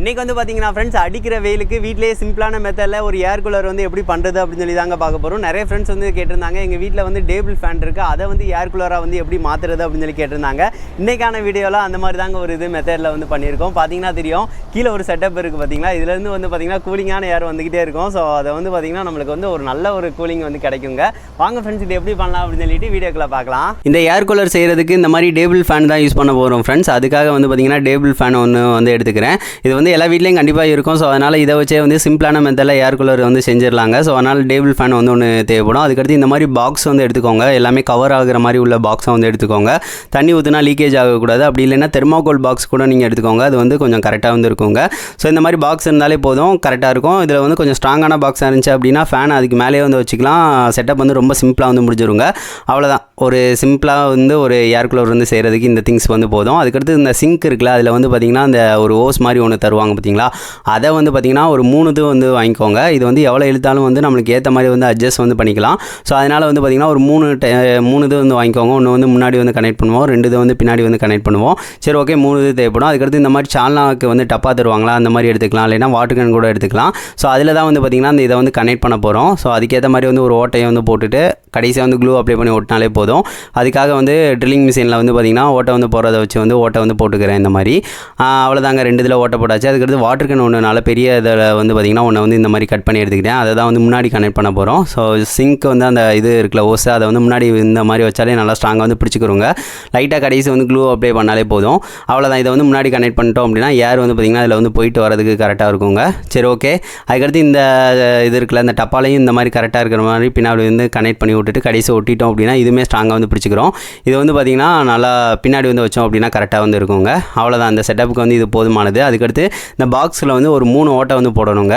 இன்றைக்கி வந்து பார்த்தீங்கன்னா ஃப்ரெண்ட்ஸ் அடிக்கிற வெயிலுக்கு வீட்டிலேயே சிம்பிளான மெத்தடில் ஒரு ஏர் கூலர் வந்து எப்படி பண்ணுறது அப்படின்னு சொல்லி தாங்க பார்க்க போகிறோம் நிறைய ஃப்ரெண்ட்ஸ் வந்து கேட்டிருந்தாங்க. எங்கள் வீட்டில் வந்து டேபிள் ஃபேன் இருக்குது அதை வந்து ஏர் கூலராக வந்து எப்படி மாற்றுறது அப்படின்னு சொல்லி கேட்டிருந்தாங்க. இன்றைக்கான வீடியோவில் அந்த மாதிரி தாங்க ஒரு இது மெத்தடில் வந்து பண்ணியிருக்கோம். பார்த்தீங்கன்னா தெரியும். கீழே ஒரு செட்டப் இருக்குது பார்த்தீங்களா இதுலேருந்து வந்து பார்த்தீங்கன்னா கூலிங்கான ஏர் வந்துக்கிட்டே இருக்கும். ஸோ அதை வந்து பார்த்தீங்கன்னா நம்மளுக்கு வந்து ஒரு நல்ல ஒரு கூலிங் வந்து கிடைக்குங்க. வாங்க ஃப்ரெண்ட்ஸ் இது எப்படி பண்ணலாம் அப்படின்னு சொல்லிட்டு வீடியோக்களை பார்க்கலாம். இந்த ஏர் கூலர் செய்கிறதுக்கு இந்த மாதிரி டேபிள் ஃபேன் தான் யூஸ் பண்ண போகிறோம் ஃப்ரெண்ட்ஸ் அதுக்காக வந்து பார்த்தீங்கன்னா டேபிள் ஃபேன் ஒன்று வந்து எடுத்துக்கிறேன். இது வந்து எல்லா வீட்லேயும் கண்டிப்பாக இருக்கும். ஸோ அதனால் இதை வச்சே வந்து சிம்பிளான மெத்தடில் ஏர் கூலர் வந்து செஞ்சிடலாங்க. ஸோ அதனால் டேபிள் ஃபேன் வந்து ஒன்று தேவைப்படும். அதுக்கடுத்து இந்த மாதிரி பாக்ஸ் வந்து எடுத்துக்கோங்க. எல்லாமே கவர் ஆகிற மாதிரி உள்ள பாக்ஸை வந்து எடுத்துக்கோங்க. தண்ணி ஊற்றினா லீக்கேஜ் ஆகக்கூடாது. அப்படி இல்லைன்னா தெர்மாகோல் பாக்ஸ் கூட நீங்கள் எடுத்துக்கோங்க. அது வந்து கொஞ்சம் கரெக்டாக வந்து இருக்குங்க. ஸோ இந்த மாதிரி பாக்ஸ் இருந்தாலே போதும். கரெக்டாக இருக்கும். இதில் வந்து கொஞ்சம் ஸ்ட்ராங்கான பாக்ஸாக இருந்துச்சு அப்படின்னா ஃபேன் அதுக்கு மேலேயே வந்து வச்சுக்கலாம். செட்டப் வந்து ரொம்ப சிம்பிளாக வந்து முடிஞ்சிருங்க. அவ்வளோதான் ஒரு சிம்பிளாக வந்து ஒரு ஏர் கூலர் வந்து செய்கிறதுக்கு இந்த திங்ஸ் வந்து போதும். அதுக்கடுத்து இந்த சிங்க் இருக்குல்ல அதில் வந்து பார்த்திங்கன்னா அந்த ஒரு ஓஸ் மாதிரி ஒன்று தருவாங்க. பார்த்தீங்களா? அதை வந்து பார்த்திங்கன்னா ஒரு மூணு இது வந்து வாங்கிக்கோங்க. இது வந்து எவ்வளோ இழுத்தாலும் வந்து நம்மளுக்கு ஏற்ற மாதிரி வந்து அட்ஜஸ்ட் வந்து பண்ணிக்கலாம். ஸோ அதனால் வந்து பார்த்திங்கன்னா ஒரு மூணு டை- மூணு இது வந்து வாங்கிக்கோங்க. ஒன்று வந்து முன்னாடி வந்து கனெக்ட் பண்ணுவோம். ரெண்டு இது வந்து பின்னாடி வந்து கனெக்ட் பண்ணுவோம். சரி ஓகே மூணு இது தேவைப்படும். அதுக்கடுத்து இந்த மாதிரி சால்னாவுக்கு வந்து டப்பா தருவாங்களா? அந்த மாதிரி எடுத்துக்கலாம். இல்லைனா வாட்டர் கேன் கூட எடுத்துக்கலாம். ஸோ அதில் தான் வந்து பார்த்திங்கன்னா அந்த இதை வந்து கனெக்ட் பண்ண போகிறோம் ஸோ அதுக்கேற்ற மாதிரி வந்து ஒரு ஓட்டையை வந்து போட்டுட்டு கடைசியாக வந்து க்ளூ அப்ளை பண்ணி ஒட்டினாலே போதும். அதுக்காக வந்து ட்ரில்லிங் மிஷினில் வந்து பார்த்திங்கன்னா ஓட்டை வந்து போகிறத வச்சு வந்து ஓட்டை வந்து போட்டுக்கிறேன் இந்த மாதிரி. அவ்வளோதாங்க ரெண்டு இதில் ஓட்டை போட்டாச்சு. அதுக்கடுத்து வாட்டர் கேன் ஒன்றுனால பெரிய இதில் வந்து பார்த்திங்கன்னா ஒன்று வந்து இந்த மாதிரி கட் பண்ணி எடுத்துக்கிட்டேன். அதை தான் வந்து முன்னாடி கனெக்ட் பண்ண போகிறோம் ஸோ சிங்க் வந்து அந்த இது இருக்கல ஓஸ் அதை வந்து முன்னாடி இந்த மாதிரி வச்சாலே நல்லா ஸ்ட்ராங்காக வந்து பிடிச்சிக்கிறோங்க லைட்டாக கடைசி வந்து க்ளூ அப்ளை பண்ணாலே போதும். அவ்வளோதான் இதை வந்து முன்னாடி கனெக்ட் பண்ணிட்டோம் அப்படின்னா ஏர் வந்து பார்த்திங்கன்னா அதில் வந்து போயிட்டு வரதுக்கு கரெக்டாக இருக்குங்க. சரி ஓகே அதுக்கடுத்து இந்த இது இருக்குல்ல இந்த டப்பாலையும் இந்த மாதிரி கரெக்டாக இருக்கிற மாதிரி பின்னாடி வந்து கனெக்ட் பண்ணி விட்டுட்டு கடைசி ஒட்டிட்டோம் அப்படின்னா இதுவுமே ஸ்ட்ராங்காக வந்து பிடிச்சிக்கிறோம். இது வந்து பார்த்திங்கன்னா நல்லா பின்னாடி வந்து வச்சோம் அப்படின்னா கரெக்டாக வந்து இருக்குங்க. அவ்வளோதான் அந்த செட்டப்புக்கு வந்து இது போதுமானது. அதுக்கடுத்து இந்த பாக்ஸில் வந்து ஒரு மூணு ஓட்டை வந்து போடணுங்க.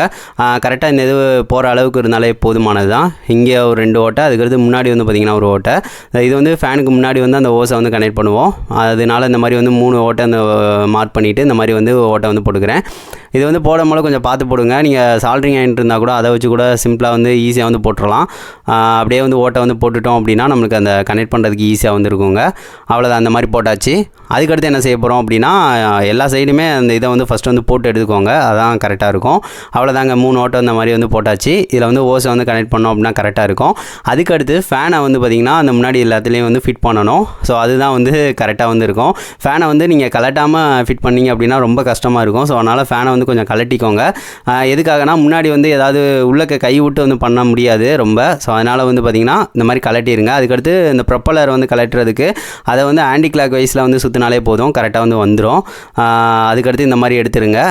கரெக்டாக இந்த இது போகிற அளவுக்கு இருந்தாலே போதுமானது தான் இங்கே ஒரு ரெண்டு ஓட்டை அதுக்கடுத்து முன்னாடி வந்து பார்த்திங்கன்னா ஒரு ஓட்டை. இது வந்து ஃபேனுக்கு முன்னாடி வந்து அந்த ஓஸை வந்து கனெக்ட் பண்ணுவோம். அதனால இந்த மாதிரி வந்து மூணு ஓட்டை அந்த மார்க் பண்ணிவிட்டு இந்த மாதிரி வந்து ஓட்டை வந்து போட்டுக்கிறேன். இது வந்து போடும் போது கொஞ்சம் பார்த்து போடுங்க. நீங்கள் சால்ட்ரிங் ஆகிட்டு இருந்தால் கூட அதை வச்சு கூட சிம்பிளாக வந்து ஈஸியாக வந்து போட்டுடலாம் அப்படியே வந்து ஓட்டை வந்து போட்டுட்டோம் அப்படின்னா நம்மளுக்கு அந்த கனெக்ட் பண்ணுறதுக்கு ஈஸியாக வந்து இருக்குங்க. அவ்வளோதான் அந்த மாதிரி போட்டாச்சு. அதுக்கடுத்து என்ன செய்ய போகிறோம் அப்படின்னா எல்லா சைடுமே அந்த இதை வந்து ஃபஸ்ட்டு வந்து போட்டு எடுத்துக்கோங்க. அதான் கரெக்டாக இருக்கும். அவ்வளோதாங்க மூணு ஓட்டை அந்த மாதிரி வந்து போட்டாச்சு. இதில் வந்து ஓஸை வந்து கனெக்ட் பண்ணோம் அப்படின்னா கரெக்டாக இருக்கும். அதுக்கடுத்து ஃபேனை வந்து பார்த்திங்கன்னா அந்த முன்னாடி எல்லாத்துலேயும் வந்து ஃபிட் பண்ணணும். ஸோ அதுதான் வந்து கரெக்டாக வந்து இருக்கும். ஃபேனை வந்து நீங்கள் கலட்டாமல் ஃபிட் பண்ணீங்க அப்படின்னா ரொம்ப கஷ்டமாக இருக்கும். ஸோ அதனால் ஃபேனை வந்து கொஞ்சம் கலட்டிக்கோங்க. எதுக்காகனா முன்னாடி வந்து ஏதாவது உள்ளக்க கை விட்டு வந்து பண்ண முடியாது ரொம்ப. ஸோ அதனால் வந்து பார்த்திங்கன்னா இந்த மாதிரி கலட்டிடுங்க அதுக்கடுத்து இந்த ப்ரொப்பலர் வந்து கலட்டுறதுக்கு அதை வந்து ஆன்டி கிளாக் வைஸில் வந்து சுற்றினாலே போதும். கரெக்டாக வந்து வந்துடும் அதுக்கடுத்து இந்த மாதிரி எடுத்துருங்க.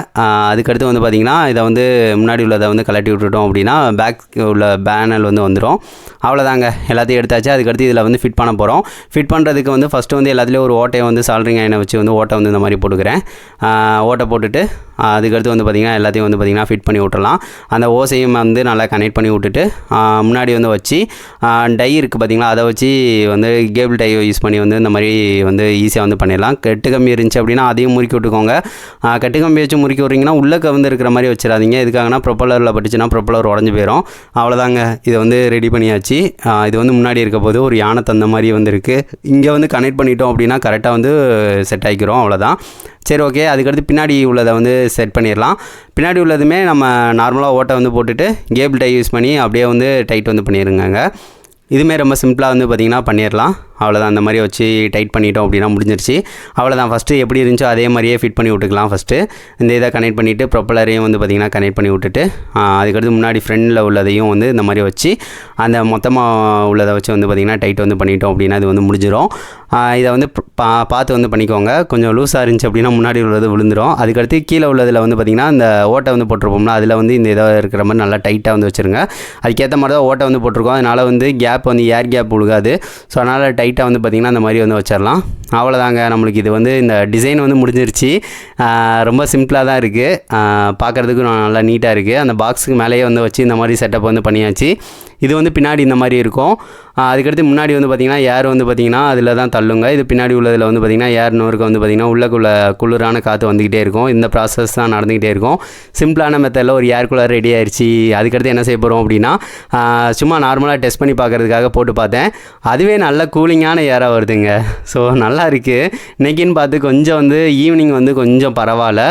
அதுக்கடுத்து வந்து பார்த்திங்கன்னா இதை வந்து முன்னாடி உள்ளதை வந்து கலட்டி விட்டுட்டோம் அப்படின்னா பேக் உள்ள பேனல் வந்து வந்துடும் அவ்வளோதாங்க எல்லாத்தையும் எடுத்தாச்சு. அதுக்கடுத்து இதில் வந்து ஃபிட் பண்ண போகிறோம் ஃபிட் பண்ணுறதுக்கு வந்து ஃபஸ்ட்டு வந்து எல்லாத்துலேயும் ஒரு ஓட்டையை வந்து சால்ட்ரிங் ஐனை வச்சு வந்து ஓட்டை வந்து இந்த மாதிரி போட்டுக்கிறேன். ஓட்டை போட்டுட்டு அதுக்கடுத்து வந்து பார்த்திங்கன்னா எல்லாத்தையும் வந்து பார்த்திங்கன்னா ஃபிட் பண்ணி விட்டுறலாம். அந்த ஓசையும் வந்து நல்லா கனெக்ட் பண்ணி விட்டுட்டு முன்னாடி வந்து வச்சு டை இருக்குது பார்த்திங்களா அதை வச்சு வந்து கேபிள் டை யூஸ் பண்ணி வந்து இந்த மாதிரி வந்து ஈஸியாக வந்து பண்ணிடலாம். கெட்டு கம்பி இருந்துச்சு அப்படின்னா அதையும் முறுக்கி விட்டுக்கோங்க. கெட்டு கம்பி வச்சு முறுக்கி விட்றீங்கன்னா உள்ளே வந்து இருக்கிற மாதிரி வச்சிடாதீங்க. இதுக்காகனா ப்ரொப்பலரில் பட்டுச்சுன்னா ப்ரொப்பலர் உடஞ்சி போயிடும் அவ்வளோதாங்க. இதை வந்து ரெடி பண்ணியாச்சு. இது வந்து முன்னாடி இருக்க போது ஒரு யானை தந்த மாதிரி வந்துருக்கு. இங்கே வந்து கனெக்ட் பண்ணிட்டோம் அப்படின்னா கரெக்டாக வந்து செட் ஆகிக்கிறோம் அவ்வளோதான். சரி ஓகே அதுக்கடுத்து பின்னாடி உள்ளதை வந்து செட் பண்ணிடலாம். பின்னாடி உள்ளதுமே நம்ம நார்மலாக ஓட்டை வந்து போட்டுட்டு கேபிள் டை யூஸ் பண்ணி அப்படியே வந்து டைட் வந்து பண்ணிடுங்க இதுமாரி ரொம்ப சிம்பிளாக வந்து பார்த்திங்கன்னா பண்ணிடலாம். அவ்வளோதான் அந்த மாதிரி வச்சு டைட் பண்ணிட்டோம் அப்படின்னா முடிஞ்சிருச்சு. அவ்வளோதான் ஃபஸ்ட்டு எப்படி இருந்துச்சோ அதே மாதிரியே ஃபிட் பண்ணி விட்டுக்கலாம் ஃபஸ்ட்டு இந்த இதை கனெக்ட் பண்ணிவிட்டு ப்ரொப்பலரையும் வந்து பார்த்திங்கன்னா கனெக்ட் பண்ணி விட்டுட்டு அதுக்கடுத்து முன்னாடி ஃப்ரண்டில் உள்ளதையும் வந்து இந்த மாதிரி வச்சு அந்த மொத்தமாக உள்ளதை வச்சு வந்து பார்த்திங்கன்னா டைட் வந்து பண்ணிட்டோம் அப்படின்னா இது வந்து முடிஞ்சிடும் இதை வந்து பா பார்த்து வந்து பண்ணிக்கோங்க. கொஞ்சம் லூஸாக இருந்துச்சு அப்படின்னா முன்னாடி உள்ளது விழுந்துடும் அதுக்கடுத்து கீழே உள்ளதில் வந்து பார்த்திங்கன்னா இந்த ஓட்டை வந்து போட்டிருப்போம்னா அதில் வந்து இந்த இதாக இருக்கிற மாதிரி நல்லா டைட்டாக வந்து வச்சுருங்க. அதுக்கேற்ற மாதிரி தான் ஓட்டை வந்து போட்டிருக்கோம். அதனால் வந்து கேப் வந்து ஏர் கேப் விழுகாது ஸோ அதனால் டைட் லைட்டாக வந்து பார்த்திங்கன்னா அந்த மாதிரி வந்து வச்சிடலாம் அவ்வளோதாங்க நம்மளுக்கு இது வந்து இந்த டிசைன் வந்து முடிஞ்சிருச்சு. ரொம்ப சிம்பிளாக தான் இருக்குது பார்க்குறதுக்கு நல்லா நீட்டாக இருக்குது அந்த பாக்ஸுக்கு மேலேயே வந்து வச்சு இந்த மாதிரி செட்டப் வந்து பண்ணியாச்சு. இது வந்து பின்னாடி இந்த மாதிரி இருக்கும். அதுக்கடுத்து முன்னாடி வந்து பார்த்திங்கன்னா ஏர் வந்து பார்த்திங்கன்னா அதில் தான் தள்ளுங்க. இது பின்னாடி உள்ளதில் வந்து பார்த்திங்கன்னா ஏர் நோருக்கு வந்து பார்த்திங்கன்னா உள்ளக்குள்ள குளிரான காற்று வந்துக்கிட்டே இருக்கும். இந்த ப்ராசஸ் தான் நடந்துக்கிட்டே இருக்கும். சிம்பிளான மெத்தடில் ஒரு ஏர் கூலர் ரெடி ஆயிடுச்சு அதுக்கடுத்து என்ன செய்ய போகிறோம் அப்படின்னா சும்மா நார்மலாக டெஸ்ட் பண்ணி பார்க்கறதுக்காக போட்டு பார்த்தேன். அதுவே நல்ல கூலிங் கூலிங்கான ஏராக வருதுங்க. ஸோ நல்லா இருக்குது இன்றைக்கின்னு பார்த்து கொஞ்சம் வந்து ஈவினிங் வந்து கொஞ்சம் பரவாயில்ல.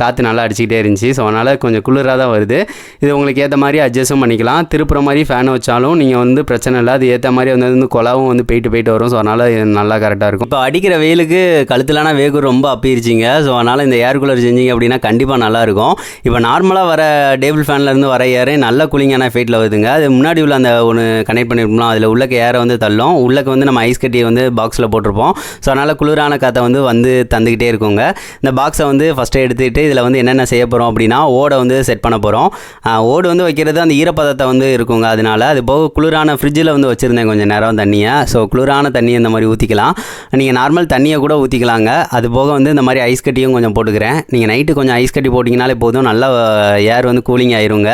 காற்று நல்லா அடிச்சுக்கிட்டே இருந்துச்சு. ஸோ அதனால் கொஞ்சம் குளிராக தான் வருது. இது உங்களுக்கு ஏற்ற மாதிரி அட்ஜஸ்ட்டும் பண்ணிக்கலாம். திருப்புற மாதிரி ஃபேன் வச்சாலும் நீங்கள் வந்து பிரச்சனை இல்லை. அது ஏற்ற மாதிரி வந்து வந்து குழாவும் வந்து போயிட்டு போயிட்டு வரும். ஸோ அதனால் இது நல்லா கரெக்டாக இருக்கும். இப்போ அடிக்கிற வெயிலுக்கு கழுத்துலான வேகு ரொம்ப அப்பிருச்சிங்க. ஸோ அதனால் இந்த ஏர் கூலர் செஞ்சீங்க அப்படின்னா கண்டிப்பாக நல்லாயிருக்கும் இப்போ நார்மலாக வர டேபிள் ஃபேன்லேருந்து வர ஏரே நல்ல கூலிங்கான ஃபேட்டில் வருதுங்க. அது முன்னாடி உள்ள அந்த ஒன்று கனெக்ட் பண்ணியிருப்போம் அதில் உள்ளக்க ஏரை வந்து தள்ளும். உள்ளக்க வந்து நம்ம ஐஸ் கட்டியை வந்து பாக்ஸில் போட்டிருப்போம். ஸோ அதனால் குளிரான காற்றை வந்து வந்து தந்துக்கிட்டே இருக்குங்க. இந்த பாக்ஸை வந்து ஃபஸ்ட்டு எடுத்துக்கிட்டு இதில் வந்து என்னென்ன செய்ய போகிறோம் அப்படின்னா ஓடை வந்து செட் பண்ண போகிறோம் ஓடு வந்து வைக்கிறது அந்த ஈரப்பதத்தை வந்து இருக்குங்க அதனால. அது போக குளிரான ஃப்ரிட்ஜில் வந்து வச்சுருந்தேன் கொஞ்சம் நேரம் தண்ணியை. ஸோ குளிரான தண்ணி இந்த மாதிரி ஊற்றிக்கலாம் நீங்கள் நார்மல் தண்ணியை கூட ஊற்றிக்கலாங்க அது போக வந்து இந்த மாதிரி ஐஸ் கட்டியும் கொஞ்சம் போட்டுக்கிறேன். நீங்கள் நைட்டு கொஞ்சம் ஐஸ் கட்டி போட்டிங்கனாலே போதும். நல்லா ஏர் வந்து கூலிங் ஆயிருங்க.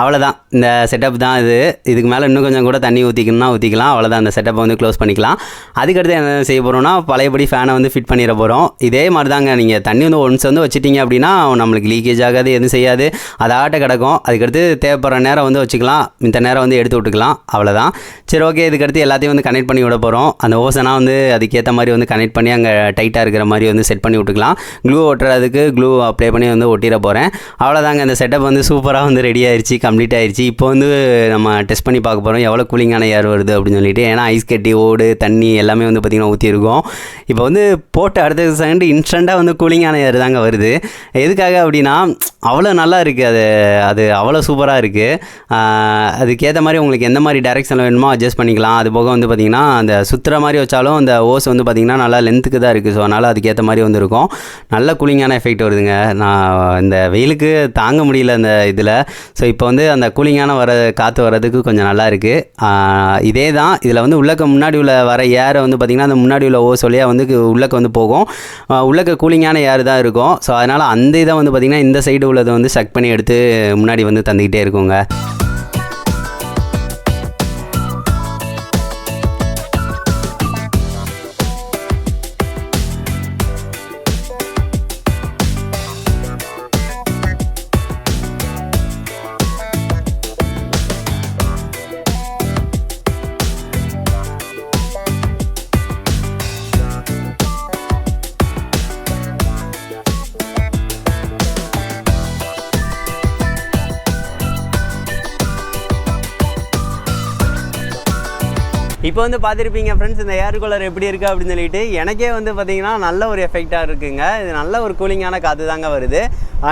அவ்வளோதான் இந்த செட்டப் தான் இது. இதுக்கு மேலே இன்னும் கொஞ்சம் கூட தண்ணி ஊற்றிக்கணும்னா ஊற்றிக்கலாம் அவ்வளோதான் அந்த செட்டப்பை வந்து க்ளோஸ் பண்ணிக்கலாம். அதுக்கடுத்து என்ன செய்ய போகிறோம்னா பழையபடி ஃபேனை வந்து ஃபிட் பண்ணிட போகிறோம் இதே மாதிரி தாங்க நீங்கள் தண்ணி வந்து ஒன்ஸ் வந்து வச்சுட்டிங்க அப்படின்னா நம்மளுக்கு லீக்கேஜ் ஆகாது எதுவும் செய்யாது. அது கிடக்கும். அதுக்கடுத்து தேவைப்படுற நேரம் வந்து வச்சுக்கலாம். இந்த நேரம் வந்து எடுத்து விட்டுக்கலாம். அவ்வளோதான் சரி ஓகே இதுக்கடுத்து எல்லாத்தையும் வந்து கனெக்ட் பண்ணி விட போகிறோம் அந்த ஓசனா வந்து அதுக்கேற்ற மாதிரி வந்து கனெக்ட் பண்ணி அங்கே டைட்டாக இருக்கிற மாதிரி வந்து செட் பண்ணி விட்டுக்கலாம். க்ளூ ஒட்டுறதுக்கு க்ளூ அப்ளை பண்ணி வந்து ஒட்டிட போகிறேன் அவ்வளோதாங்க இந்த செட்டப் வந்து சூப்பராக வந்து ரெடி ஆயிடுச்சு கம்ப்ளீட் ஆயிடுச்சு இப்போ வந்து நம்ம டெஸ்ட் பண்ணி பார்க்க போகிறோம் எவ்வளோ கூலிங்கான ஏர் வருது அப்படின்னு சொல்லிட்டு. ஏன்னா ஐஸ் கட்டி ஓடு தண்ணி தண்ணி எல்லாமே வந்து பார்த்திங்கன்னா ஊற்றிருக்கோம் இப்போ வந்து போட்ட அடுத்த செகண்ட் இன்ஸ்டண்ட்டாக வந்து கூலிங்கான ஏர் தாங்க வருது. எதுக்காக அப்படின்னா அவ்வளோ நல்லா இருக்குது அது அது அவ்வளோ சூப்பராக இருக்குது அதுக்கேற்ற மாதிரி உங்களுக்கு எந்த மாதிரி டேரெக்ஷனில் வேணுமோ அட்ஜஸ்ட் பண்ணிக்கலாம். அது போக வந்து பார்த்திங்கன்னா அந்த சுற்றுற மாதிரி வச்சாலும் அந்த ஓஸ் வந்து பார்த்திங்கன்னா நல்லா லென்த்துக்கு தான் இருக்குது ஸோ அதனால் அதுக்கேற்ற மாதிரி வந்து இருக்கும் நல்ல கூலிங்கான எஃபெக்ட் வருதுங்க. நான் இந்த வெயிலுக்கு தாங்க முடியல அந்த இதில். ஸோ இப்போ வந்து அந்த கூலிங்கான வர காற்று வர்றதுக்கு கொஞ்சம் நல்லா இருக்குது இதே தான் இதில் வந்து உள்ளக்க முன்னாடி உள்ள வர ஏரை வந்து பார்த்திங்கன்னா அந்த முன்னாடி உள்ள ஓஸ் வழியாக வந்து உள்ளக்க வந்து போகும். உள்ளக்க கூலிங்கான ஏர் தான் இருக்கும். ஸோ அதனால் அந்த இதை வந்து பார்த்திங்கன்னா இந்த சைடு உள்ளதை வந்து செக் பண்ணி எடுத்து முன்னாடி வந்து தந்துக்கிட்டே இருக்குங்க. இப்போ வந்து பார்த்துருப்பீங்க ஃப்ரெண்ட்ஸ் இந்த ஏர் கூலர் எப்படி இருக்குது அப்படின்னு சொல்லிட்டு எனக்கே வந்து பார்த்தீங்கன்னா நல்ல ஒரு எஃபெக்டாக இருக்குங்க. இது நல்ல ஒரு கூலிங்கான காற்று தாங்க வருது.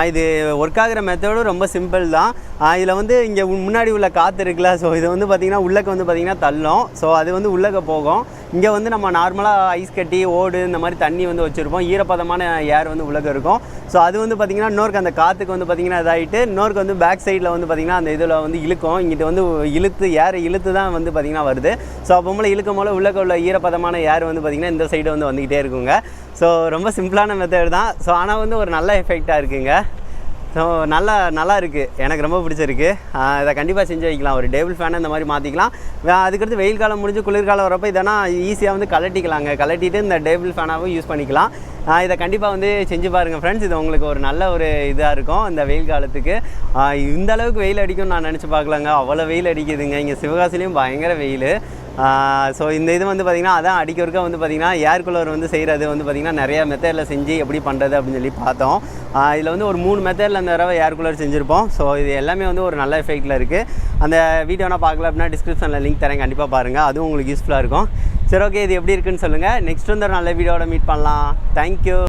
இது ஒர்க் ஆகிற மெத்தடும் ரொம்ப சிம்பிள் தான். இதில் வந்து இங்கே முன்னாடி உள்ள காற்று இருக்குல்ல ஸோ இது வந்து பார்த்திங்கன்னா உள்ளக்க வந்து பார்த்திங்கன்னா தள்ளும். ஸோ அது வந்து உள்ளக்க போகும். இங்கே வந்து நம்ம நார்மலாக ஐஸ் கட்டி ஓடு இந்த மாதிரி தண்ணி வந்து வச்சுருப்போம். ஈரப்பதமான ஏர் வந்து உள்ளக்க இருக்கும். ஸோ அது வந்து பார்த்திங்கன்னா இன்னொருக்கு அந்த காற்றுக்கு வந்து பார்த்திங்கன்னா இதாகிட்டு இன்னொருக்கு வந்து பேக் சைடில் வந்து பார்த்திங்கன்னா அந்த இதில் வந்து இழுக்கும். இங்கிட்டு வந்து இழுத்து ஏர் இழுத்து தான் வந்து பார்த்திங்கன்னா வருது. ஸோ அப்போ போல இழுக்கும் போல உள்ளக்க உள்ள ஈரப்பதமான ஏர் வந்து பார்த்திங்கன்னா இந்த சைடு வந்து வந்துக்கிட்டே இருக்குங்க. ஸோ ரொம்ப சிம்பிளான மெத்தட் தான். ஸோ ஆனால் வந்து ஒரு நல்ல எஃபெக்டாக இருக்குங்க. ஸோ நல்லா நல்லா இருக்குது எனக்கு ரொம்ப பிடிச்சிருக்கு. இதை கண்டிப்பாக செஞ்சு வைக்கலாம். ஒரு டேபிள் ஃபேனை இந்த மாதிரி மாற்றிக்கலாம் அதுக்கடுத்து வெயில் காலம் முடிஞ்சு குளிர்காலம் வரப்போ இதெல்லாம் ஈஸியாக வந்து கலட்டிக்கலாங்க கலட்டிட்டு இந்த டேபிள் ஃபேனாகவும் யூஸ் பண்ணிக்கலாம். இதை கண்டிப்பாக வந்து செஞ்சு பாருங்கள் ஃப்ரெண்ட்ஸ் இது உங்களுக்கு ஒரு நல்ல ஒரு இதாக இருக்கும் இந்த வெயில் காலத்துக்கு. இந்த அளவுக்கு வெயில் அடிக்கும்னு நான் நினச்சி பார்க்கலங்க. அவ்வளோ வெயில் அடிக்குதுங்க. இங்கே சிவகாசிலையும் பயங்கர வெயில். ஸோ இந்த இது வந்து பார்த்திங்கன்னா அதான் அடிக்கிறதுக்கு வந்து பார்த்திங்கன்னா ஏர் கூலர் வந்து செய்கிறது வந்து பார்த்திங்கன்னா நிறைய மெத்தடில் செஞ்சு எப்படி பண்ணுறது அப்படின்னு சொல்லி பார்த்தோம். இதில் வந்து ஒரு மூணு மெத்தடில் அந்த தடவை ஏர் கூலர் செஞ்சுருப்போம். ஸோ இது எல்லாமே வந்து ஒரு நல்ல எஃபெக்ட்டில் இருக்குது அந்த வீடியோனா பார்க்கல அப்படின்னா டிஸ்கிரிப்ஷனில் லிங்க் தரேன். கண்டிப்பாக பாருங்கள் அதுவும் உங்களுக்கு யூஸ்ஃபுல்லாக இருக்கும். சரி ஓகே இது எப்படி இருக்குன்னு சொல்லுங்கள் நெக்ஸ்ட் வந்து ஒரு நல்ல வீடியோட மீட் பண்ணலாம். தேங்க்யூ